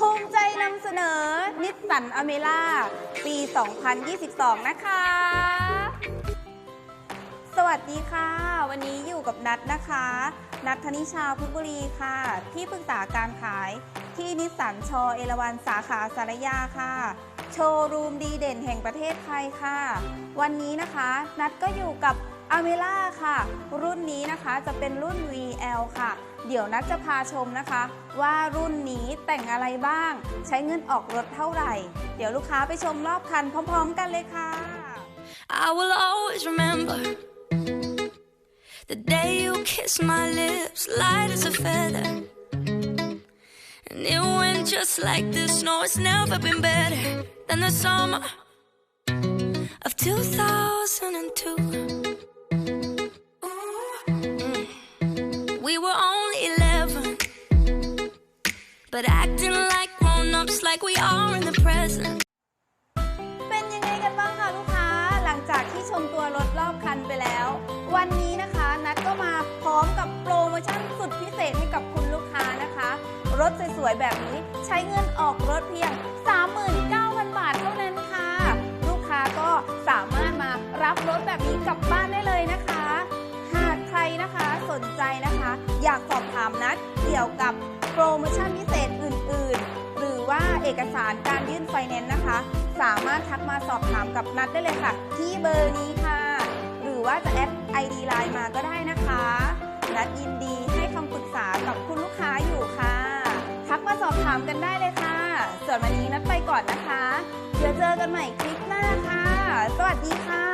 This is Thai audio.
ภูมิใจนำเสนอนิสสันอเมล่าปี 2022 นะคะ สวัสดีค่ะ วันนี้อยู่กับนัทนะคะ นัทธนิชาพุทธบุรีค่ะ ที่ปรึกษาการขายที่นิสสันชอเอราวันสาขาสารยาค่ะ โชว์รูมดีเด่นแห่งประเทศไทยค่ะ วันนี้นะคะ นัทก็อยู่กับ อเมล่าค่ะ รุ่นนี้นะคะจะเป็นรุ่น VL ค่ะ เดี๋ยวนัทจะพาชมนะคะ ว่ารุ่นนี้แต่งอะไรบ้าง ใช้เงินออกรถเท่าไหร่ เดี๋ยวลูกค้าไปชมรอบคันพร้อม ๆ กันเลยค่ะ I will always remember the day you kissed my lips, light as a feather. And it went just like this. No, it's never been better than the summer of 2002. We were only 11, but acting like grown ups, like we are in the present. เป็นยังไงกันบ้างคะลูกค้า หลังจากที่ชมตัวรถรอบคันไปแล้ว วันนี้นะคะนัดก็มาพร้อมกับโปรโมชั่นสุดพิเศษให้กับคุณลูกค้านะคะ รถสวยๆแบบนี้ใช้เงินออกรถเพียง39,000 สนใจนะคะ อยากสอบถามนัดเกี่ยวกับโปรโมชั่นพิเศษอื่น ๆ หรือว่าเอกสารการยื่นไฟแนนซ์นะคะ สามารถทักมาสอบถามกับนัดได้เลยค่ะ ที่เบอร์นี้ค่ะ หรือว่าจะแอด ID Line มาก็ได้นะคะ นัดยินดีให้คำปรึกษากับคุณลูกค้าอยู่ค่ะ ทักมาสอบถามกันได้เลยค่ะ ส่วนวันนี้นัดไปก่อนนะคะเดี๋ยวเจอกันใหม่คลิปหน้าค่ะ สวัสดีค่ะ